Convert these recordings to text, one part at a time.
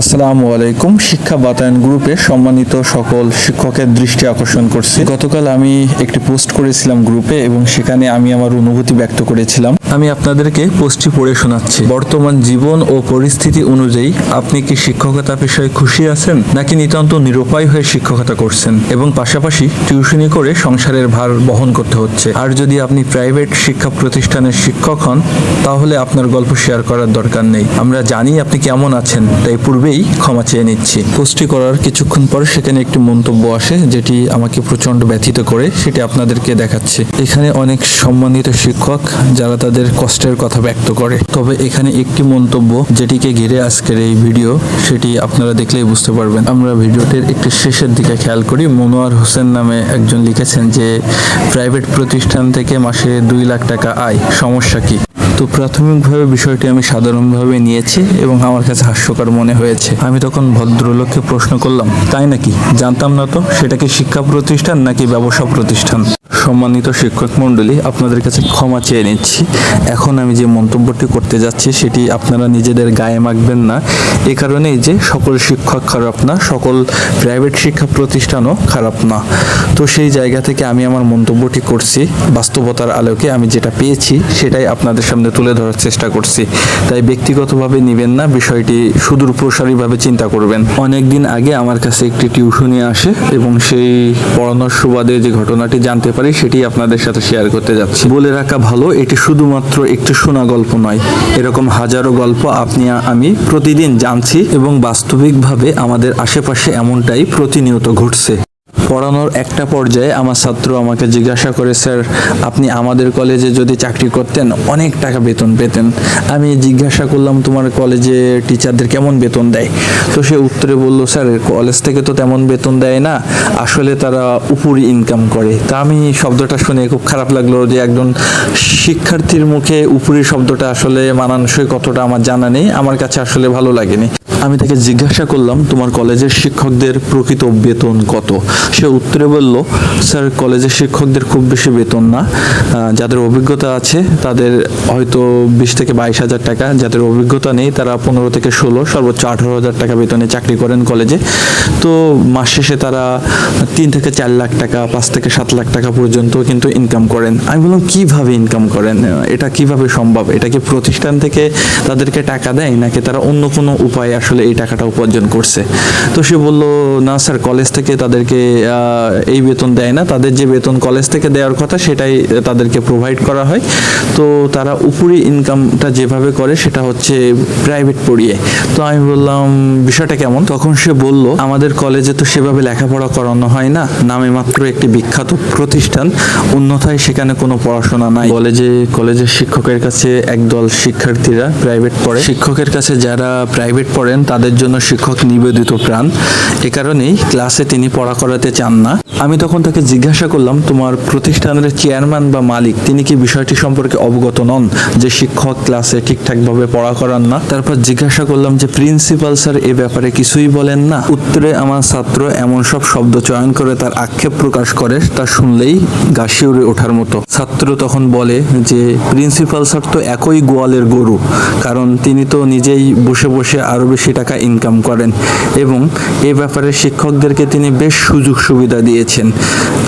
আসসালামু আলাইকুম। শিক্ষা বাতায়ন গ্রুপে সম্মানিত সকল শিক্ষকের দৃষ্টি আকর্ষণ করছি। গতকাল আমি একটি পোস্ট করেছিলাম গ্রুপে এবং সেখানে আমি আমার অনুভূতি ব্যক্ত করেছিলাম। আমি আপনাদেরকে পোস্টটি পড়ে শোনাচ্ছি। বর্তমান জীবন ও পরিস্থিতি অনুযায়ী আপনি কি শিক্ষকতা পেশায় খুশি আছেন, নাকি নিতান্ত নিরুপায় হয়ে শিক্ষকতা করছেন? এবং পাশাপাশি টিউশনি করে সংসারের ভার বহন করতে হচ্ছে। আর যদি আপনি প্রাইভেট শিক্ষা প্রতিষ্ঠানের শিক্ষক হন, তাহলে আপনার গল্প শেয়ার করার দরকার নেই। আমরা জানি আপনি কেমন আছেন, তাই পূর্বেই ক্ষমা চেয়ে নিচ্ছি। পোস্টটি করার কিছুক্ষণ পর সেখানে একটি মন্তব্য আসে, যেটি আমাকে প্রচণ্ড ব্যথিত করে, সেটি আপনাদেরকে দেখাচ্ছে। এখানে অনেক সম্মানিত শিক্ষক, যারা তাদের কষ্টের কথা ব্যক্ত করে। তবে এখানে একটি মন্তব্য, যেটিকে ঘিরে আজকের এই ভিডিও, সেটি আপনারা দেখলেই বুঝতে পারবেন। আমরা ভিডিওটির একটি শেষের দিকে খেয়াল করি। মনোয়ার হোসেন নামে একজন লিখেছেন যে, প্রাইভেট প্রতিষ্ঠান থেকে মাসে দুই লাখ টাকা আয়, সমস্যা কি? তো প্রাথমিকভাবে বিষয়টি আমি সাধারণভাবে নিয়েছি এবং আমার কাছে হাস্যকর মনে হয়েছে। আমি তখন ভদ্রলোককে প্রশ্ন করলাম, তাই নাকি? জানতাম না তো, সেটা কি শিক্ষা প্রতিষ্ঠান নাকি ব্যবসা প্রতিষ্ঠান? সম্মানিত শিক্ষক মণ্ডলী, আপনাদের কাছে ক্ষমা চেয়ে নিচ্ছি। এখন আমি যে মন্তব্যটি করতে যাচ্ছি, সেটি আপনারা নিজেদের গায়ে মাখবেন না। এ কারণেই যে সকল শিক্ষক খারাপ না, সকল প্রাইভেট শিক্ষা প্রতিষ্ঠানও খারাপ না। তো সেই জায়গা থেকে আমি আমার মন্তব্যটি করছি। বাস্তবতার আলোকে আমি যেটা পেয়েছি, সেটাই আপনাদের সামনে তুলে ধরার চেষ্টা করছি। তাই ব্যক্তিগতভাবে নেবেন না, বিষয়টি সুদূর প্রসারীভাবে চিন্তা করবেন। অনেক দিন আগে আমার কাছে একটি টিউশনি আসে এবং সেই পড়ানোর সুবাদে যে ঘটনাটি জানতে পারি সেটি আপনাদের সাথে শেয়ার করতে যাচ্ছি। বলে রাখা ভালো, এটি শুধুমাত্র একটি শোনা গল্প নয়। এরকম হাজারো গল্প আপনি আমি প্রতিদিন জানছি এবং বাস্তবিকভাবে আমাদের আশেপাশে এমনটাই প্রতিনিয়ত ঘটছে। পড়ানোর একটা পর্যায়ে আমার ছাত্র আমাকে জিজ্ঞাসা করে, স্যার, আপনি আমাদের কলেজে যদি চাকরি করতেন, অনেক টাকা বেতন পেতেন। আমি জিজ্ঞাসা করলাম, তোমার কলেজে টিচারদের কেমন বেতন দেয়? তো সে উত্তরে বলল, স্যার, কলেজ থেকে তো তেমন বেতন দেয় না, আসলে তারা উপরি ইনকাম করে। তা আমি শব্দটা শুনে খুব খারাপ লাগল যে একজন শিক্ষার্থীর মুখে উপরি শব্দটা আসলে মানানসই কতটা আমার জানা নেই, আমার কাছে আসলে ভালো লাগেনি। আমি তাকে জিজ্ঞাসা করলাম, তোমার কলেজের শিক্ষকদের প্রকৃত বেতন কত? সে উত্তরে বলল, স্যার, কলেজের শিক্ষকদের খুব বেশি বেতন না। যাদের অভিজ্ঞতা আছে, তাদের হয়তো বিশ থেকে বাইশ হাজার টাকা। যাদের অভিজ্ঞতা নেই, তারা পনেরো থেকে ষোলো, সর্বোচ্চ আঠারো হাজার টাকা বেতনে চাকরি করেন কলেজে। তো মাস শেষে তারা তিন থেকে চার লাখ টাকা, পাঁচ থেকে সাত লাখ টাকা পর্যন্ত কিন্তু ইনকাম করেন। আমি বললাম, কীভাবে ইনকাম করেন? এটা কীভাবে সম্ভব? এটা কি প্রতিষ্ঠান থেকে তাদেরকে টাকা দেয়, নাকি তারা অন্য কোনো উপায়ে আসলে এই টাকাটা উপার্জন করছে। তো সে বলল, না স্যার কলেজ থেকে তাদেরকে এই বেতন দেয় না। তাদের যে বেতন কলেজ থেকে দেওয়ার কথা, সেটাই তাদেরকে প্রোভাইড করা হয়। তো তারা উপরি ইনকামটা যেভাবে করে, সেটা হচ্ছে প্রাইভেট পড়িয়ে। তো আমি বললাম, বিষয়টা কেমন? তখন সে বলল, আমাদের কলেজে তো সেভাবে লেখাপড়া করানো হয় না। নামে মাত্র একটি বিখ্যাত প্রতিষ্ঠান। অন্যথায় সেখানে কোনো পড়াশোনা নাই। কলেজে কলেজের শিক্ষকের কাছে একদল শিক্ষার্থীরা প্রাইভেট পড়ে। শিক্ষকের কাছে যারা প্রাইভেট পড়েন তাদের জন্য শিক্ষক নিবেদিত প্রাণ। এ কারণেই ক্লাসে তিনি পড়া করাতে চান না। আমি তখন তাকে জিজ্ঞাসা করলাম, তোমার প্রতিষ্ঠানের চেয়ারম্যান বা মালিক, তিনি কি বিষয়টি সম্পর্কে অবগত নন, যে শিক্ষক ক্লাসে ঠিকঠাকভাবে পড়া করান না? তারপর জিজ্ঞাসা করলাম, যে প্রিন্সিপাল স্যার এ ব্যাপারে কিছুই বলেন না? উত্তরে আমার ছাত্র এমন সব শব্দ চয়ন করে তার আক্ষেপ প্রকাশ করে, তা শুনলেই গা শিউরে ওঠার মতো। ছাত্র তখন বলে যে, প্রিন্সিপাল স্যার তো একই গোয়ালের গরু, কারণ তিনি তো নিজেই বসে বসে আরও বেশি টাকা ইনকাম করেন এবং এ ব্যাপারে শিক্ষকদেরকে তিনি বেশ সুযোগ সুবিধা দিয়েছেন।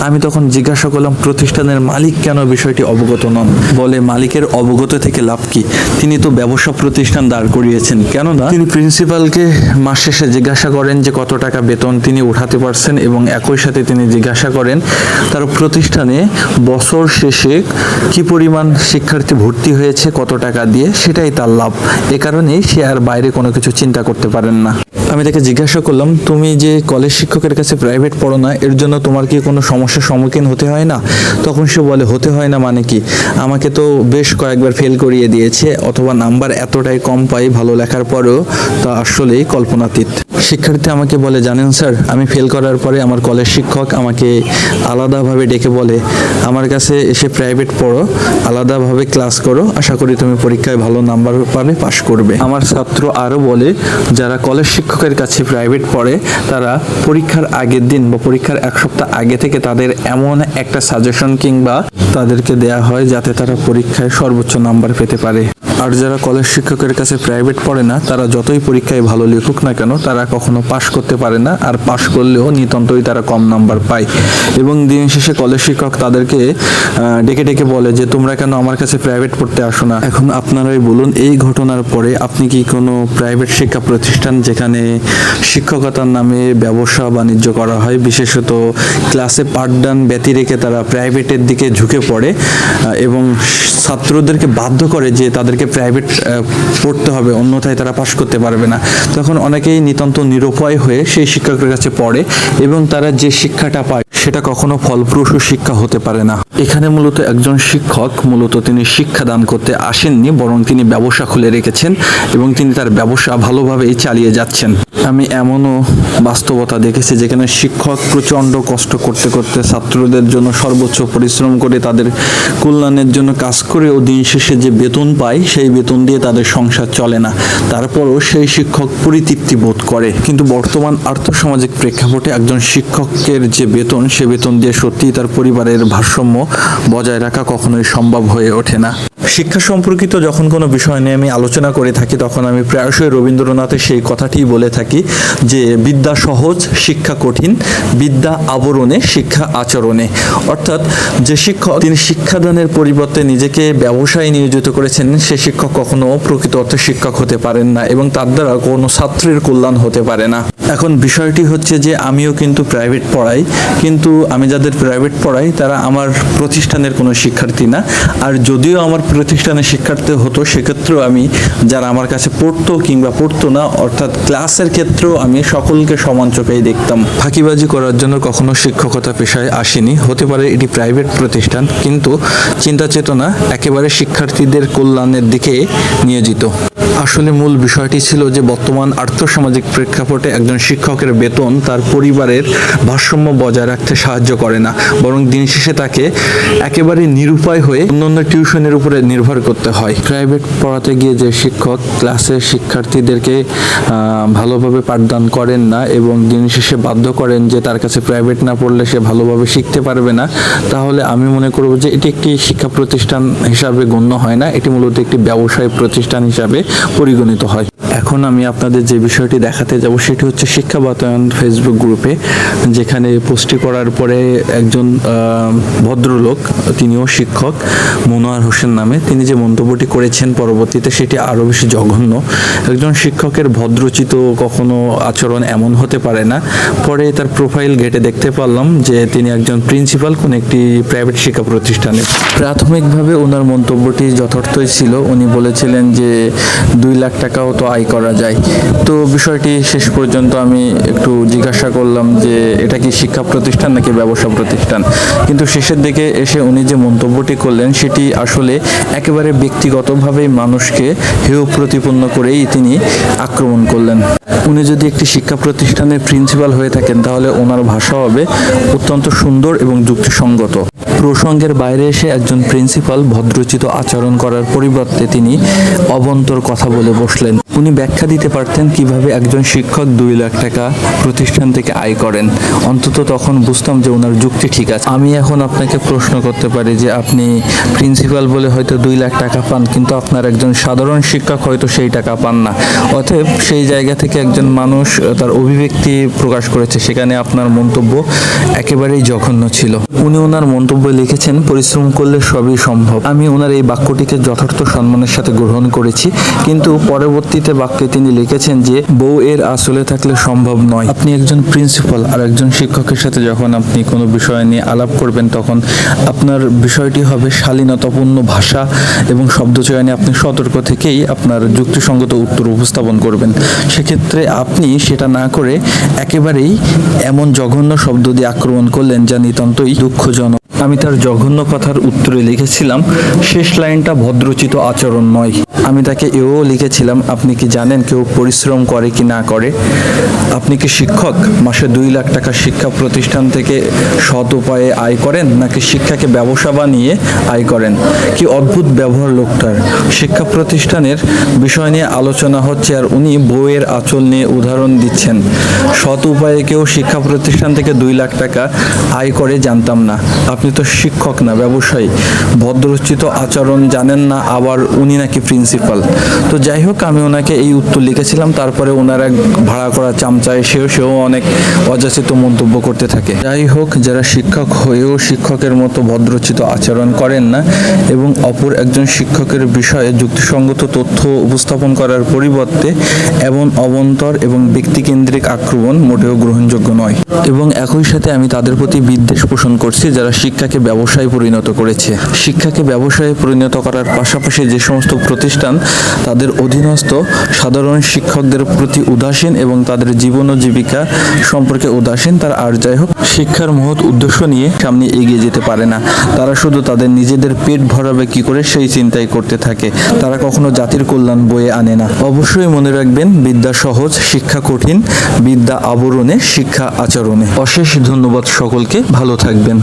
আমি তখন জিজ্ঞাসা করলাম, প্রতিষ্ঠানের মালিক কেন বিষয়টি অবগত নন? বলে, মালিকের অবগত থেকে লাভ কি? তিনি তো ব্যবসা প্রতিষ্ঠান দাঁড় করিয়েছেন। কেননা তিনি প্রিন্সিপালকে মাস শেষে জিজ্ঞাসা করেন যে, কত টাকা বেতন তিনি উঠাতে পারছেন? এবং একই সাথে তিনি জিজ্ঞাসা করেন, তার প্রতিষ্ঠানে বছর শেষে কি পরিমাণ শিক্ষার্থী ভর্তি হয়েছে? কত টাকা দিয়ে? সেটাই তার লাভ। এ কারণেই সে আর বাইরে কোনো কিছু চিন্তা করতে পারেন না। আমি তাকে জিজ্ঞাসা করলাম, তুমি যে কলেজ শিক্ষকের কাছে প্রাইভেট পড়ো না, এর জন্য তোমার কি কোনো সমস্যার সম্মুখীন হতে হয় না? তখন সে বলে, হতে হয় না মানে কি? আমাকে তো বেশ কয়েকবার ফেল করিয়ে দিয়েছে, অথবা নাম্বার এতটাই কম পাই ভালো লেখার পরেও, তা আসলেই কল্পনাতীত। শিক্ষার্থী আমাকে বলে, জানেন স্যার, আমি ফেল করার পরে আমার কলেজ শিক্ষক আমাকে আলাদাভাবে ডেকে বলে, আমার কাছে এসে প্রাইভেট পড়ো, আলাদাভাবে ক্লাস করো, আশা করি তুমি পরীক্ষায় ভালো নাম্বার পাবে পাশ করবে। আমার ছাত্র আরও বলে, যারা কলেজ শিক্ষকের কাছে প্রাইভেট পড়ে, তারা পরীক্ষার আগের দিন বা পরীক্ষার এক সপ্তাহ আগে থেকে তাদের এমন একটা সাজেশন কিংবা তাদেরকে দেয়া হয় যাতে তারা পরীক্ষায় সর্বোচ্চ নাম্বার পেতে পারে। আর যারা কলেজ শিক্ষকের কাছে প্রাইভেট পড়ে না, তারা যতই পরীক্ষায় ভালো লিখুক না কেন, তারা কখনো পাশ করতে পারে না। আর পাশ করলেও নিতান্তই তারা কম নাম্বার পায়। এবং দিন শেষে কলেজ শিক্ষক তাদেরকে ডেকে ডেকে বলে যে, তোমরা কেন আমার কাছে প্রাইভেট পড়তে আসো না? এখন আপনারাই বলুন, এই ঘটনার পরে আপনি কি কোনো প্রাইভেট শিক্ষা প্রতিষ্ঠান যেখানে শিক্ষকতার নামে ব্যবসা বাণিজ্য করা হয়, বিশেষত ক্লাসে পাঠদান ব্যতি রেখে তারা প্রাইভেটের দিকে ঝুঁকে পড়ে এবং ছাত্রদেরকে বাধ্য করে যে তাদেরকে প্রাইভেট পড়তে হবে, অন্যথায় তারা পাশ করতে পারবে না। তখন অনেকেই নিতান্ত নিরুপায় হয়ে সেই শিক্ষকের কাছে পড়ে এবং তারা যে শিক্ষাটা পায় সেটা কখনো ফলপ্রসূ শিক্ষা হতে পারে না। এখানে মূলত একজন শিক্ষক, মূলত তিনি শিক্ষা দান করতে আসেননি, বরং তিনি ব্যবসা খুলে রেখেছেন এবং তিনি তার ব্যবসা ভালোভাবেই চালিয়ে যাচ্ছেন। আমি এমনও বাস্তবতা দেখেছি যেখানে শিক্ষক প্রচণ্ড কষ্ট করতে করতে ছাত্রদের জন্য সর্বোচ্চ পরিশ্রম করে তাদের কল্যাণের জন্য কাজ করেও দিন শেষে যে বেতন পায়, সেই বেতন দিয়ে তাদের সংসার চলে না। তারপরও সেই শিক্ষক পরিতৃপ্তি বোধ করে। কিন্তু বর্তমান আর্থসামাজিক প্রেক্ষাপটে একজন শিক্ষকের যে বেতন, সে বেতন দিয়ে সত্যিই তার পরিবারের ভারসাম্য বজায় রাখা কখনোই সম্ভব হয়ে ওঠে না। শিক্ষা সম্পর্কিত যখন কোনো বিষয় নিয়ে আমি আলোচনা করে থাকি, তখন আমি প্রায়শই রবীন্দ্রনাথের সেই কথাটিই বলে থাকি যে, বিদ্যা সহজ, শিক্ষা কঠিন, বিদ্যা আবরণে, শিক্ষা আচরণে। অর্থাৎ যে শিক্ষক, তিনি শিক্ষাদানের পরিবর্তে নিজেকে ব্যবসায় নিয়োজিত করেছেন, সে শিক্ষক কখনো প্রকৃত অর্থে শিক্ষক হতে পারেন না এবং তার দ্বারা কোনো ছাত্রের কল্যাণ হতে পারে না। এখন বিষয়টি হচ্ছে যে আমিও কিন্তু প্রাইভেট পড়াই, কিন্তু আমি যাদের প্রাইভেট পড়াই, তারা আমার প্রতিষ্ঠানের কোনো শিক্ষার্থী না। আর যদিও আমার প্রতিষ্ঠানের শিক্ষার্থী হতো, সেক্ষেত্রেও আমি যারা আমার কাছে পড়তো কিংবা পড়তো না, অর্থাৎ ক্লাসের ক্ষেত্রেও আমি সকলকে সমান চোখেই দেখতাম। ফাঁকিবাজি করার জন্য কখনো শিক্ষকতা পেশায় আসেনি। হতে পারে এটি প্রাইভেট প্রতিষ্ঠান, কিন্তু চিন্তা চেতনা একেবারে শিক্ষার্থীদের কল্যাণের দিকে নিয়োজিত। আসলে মূল বিষয়টি ছিল যে বর্তমান আর্থসামাজিক প্রেক্ষাপটে একজন শিক্ষকের বেতন তার পরিবারের ভারসাম্য বজায় রাখতে সাহায্য করে না। বরং দিন শেষে তাকে একেবারে নিরুপায় হয়ে অন্যান্য টিউশনের উপরে নির্ভর করতে হয়। প্রাইভেট পড়াতে গিয়ে যে শিক্ষক ক্লাসের শিক্ষার্থীদেরকে ভালোভাবে পাঠদান করেন না এবং দিন শেষে বাধ্য করেন যে তার কাছে প্রাইভেট না পড়লে সে ভালোভাবে শিখতে পারবে না, তাহলে আমি মনে করব যে এটি একটি শিক্ষা প্রতিষ্ঠান হিসাবে গণ্য হয় না। এটি মূলত একটি ব্যবসায় প্রতিষ্ঠান হিসাবে পরিগণিত হয়। এখন আমি আপনাদের যে বিষয়টি দেখাতে যাব সেটি হচ্ছে শিক্ষা বাতায়ন ফেসবুক গ্রুপে যেখানে পোস্টটি করার পরে একজন ভদ্রলোক, তিনিও শিক্ষক, মনোয়ার হোসেন নামে, তিনি যে মন্তব্যটি করেছেন পরবর্তীতে সেটি আরও বেশি জঘন্য। একজন শিক্ষকের ভদ্রচিত কখনো আচরণ এমন হতে পারে না। পরে তার প্রোফাইল ঘেটে দেখতে পারলাম যে তিনি একজন প্রিন্সিপাল কোন একটি প্রাইভেট শিক্ষা প্রতিষ্ঠানে। প্রাথমিকভাবে ওনার মন্তব্যটি যথার্থই ছিল। উনি বলেছিলেন যে দুই লাখ টাকাও তো আয় করা যায়। তো বিষয়টি শেষ পর্যন্ত আমি একটু জিজ্ঞাসা করলাম যে, এটা কি শিক্ষা প্রতিষ্ঠান নাকি ব্যবসা প্রতিষ্ঠান? কিন্তু শেষের দিকে এসে উনি যে মন্তব্যটি করলেন, সেটি আসলে একেবারে ব্যক্তিগতভাবেই মানুষকে হেয় প্রতিপন্ন করেই তিনি আক্রমণ করলেন। উনি যদি একটি শিক্ষা প্রতিষ্ঠানের প্রিন্সিপাল হয়ে থাকেন, তাহলে ওনার ভাষা হবে অত্যন্ত সুন্দর এবং যুক্তিসঙ্গত। প্রসঙ্গের বাইরে এসে একজন প্রিন্সিপাল ভদ্রচিত আচরণ করার পরিবর্তে তিনি অবন্তর কথা বলে বসলেন। উনি ব্যাখ্যা দিতে পারতেন কীভাবে একজন শিক্ষক দুই লাখ টাকা প্রতিষ্ঠান থেকে আয় করেন। অন্তত তখন বুঝতাম যে ওনার যুক্তি ঠিক আছে। আমি এখন আপনাকে প্রশ্ন করতে পারি যে আপনি প্রিন্সিপাল বলে হয়তো দুই লাখ টাকা পান, কিন্তু আপনার একজন সাধারণ শিক্ষক হয়তো সেই টাকা পান না। অতএব সেই জায়গা থেকে একজন মানুষ তার অভিব্যক্তি প্রকাশ করেছে, সেখানে আপনার মন্তব্য একেবারেই জঘন্য ছিল। উনি ওনার মন্তব্য লিখেছেন, পরিশ্রম করলে সবই সম্ভব। আমি ওনার এই বাক্যটিকে যথার্থ সম্মানের সাথে গ্রহণ করেছি, কিন্তু পরবর্তীতে বাক্যে তিনি লিখেছেন যে, বউ এর আসলে থাকলে সম্ভব নয়। আপনি একজন প্রিন্সিপাল আর একজন শিক্ষকের সাথে যখন আপনি কোনো বিষয় নিয়ে আলাপ করবেন, তখন আপনার বিষয়টি হবে শালীনতাপূর্ণ ভাষা এবং শব্দচয়নে আপনি সতর্ক থেকেই আপনার যুক্তিসঙ্গত উত্তর উপস্থাপন করবেন। সেক্ষেত্রে আপনি সেটা না করে একেবারেই এমন জঘন্য শব্দ দিয়ে আক্রমণ করলেন যা নিতান্তই দুঃখজনক। আমি তার জঘন্য কথার উত্তরে লিখেছিলাম, শেষ লাইনটা ভদ্রচিত আচরণ নয় আমি তাকে এও লিখেছিলাম, আপনি কি জানেন কেউ পরিশ্রম করে কি না করে? আপনি কি শিক্ষক? মাসে দুই লাখ টাকা শিক্ষা প্রতিষ্ঠান থেকে সৎ উপায়ে আয় করেন, নাকি শিক্ষাকে ব্যবসা বানিয়ে আয় করেন? কি অদ্ভুত ব্যবহার লোকটার। শিক্ষা প্রতিষ্ঠানের বিষয় নিয়ে আলোচনা হচ্ছে আর উনি বইয়ের আঁচল নিয়ে উদাহরণ দিচ্ছেন। সৎ উপায়ে কেউ শিক্ষা প্রতিষ্ঠান থেকে দুই লাখ টাকা আয় করে জানতাম না। আপনি তো শিক্ষক না, ব্যবসায়ী, ভদ্রোচিত আচরণ জানেন না, আবার উনি নাকি প্রিন্সিপাল তো যাই হোক, আমি ওনাকে এই উত্তর লিখেছিলাম, তারপরে ওনার এক ভাড়া করা চামচায় সেও সেও অনেক অযাচিত মন্তব্য করতে থাকে। যাই হোক, যারা শিক্ষক হয়েও শিক্ষকের মতো ভদ্রচিত আচরণ করেন না, এবং অপর একজন শিক্ষকের বিষয়ে যুক্তিসঙ্গত তথ্য উপস্থাপন করার পরিবর্তে এমন অবন্তর এবং ব্যক্তিকেন্দ্রিক আক্রমণ মোটেও গ্রহণযোগ্য নয়। এবং একই সাথে আমি তাদের প্রতি বিদ্বেষ পোষণ করছি, যারা শিক্ষাকে ব্যবসায় পরিণত করেছে। শিক্ষাকে ব্যবসায় পরিণত করার পাশাপাশি যে সমস্ত প্রতিষ্ঠান, তাদের অধীনস্থ সাধারণ শিক্ষকদের প্রতি উদাসীন এবং তাদের জীবন ও জীবিকা সম্পর্কে উদাসীন, তারা আর যাই হোক, শিক্ষার মহৎ উদ্দেশ্য নিয়ে সামনে এগিয়ে যেতে পারে না। তারা শুধু তাদের নিজেদের পেট ভরাবে কি করে, সেই চিন্তাই করতে থাকে। তারা কখনো জাতির কল্যাণ বয়ে আনে না। অবশ্যই মনে রাখবেন, বিদ্যা সহজ, শিক্ষা কঠিন, বিদ্যা আবরণে, শিক্ষা আচরণে। অশেষ ধন্যবাদ সকলকে, ভালো থাকবেন।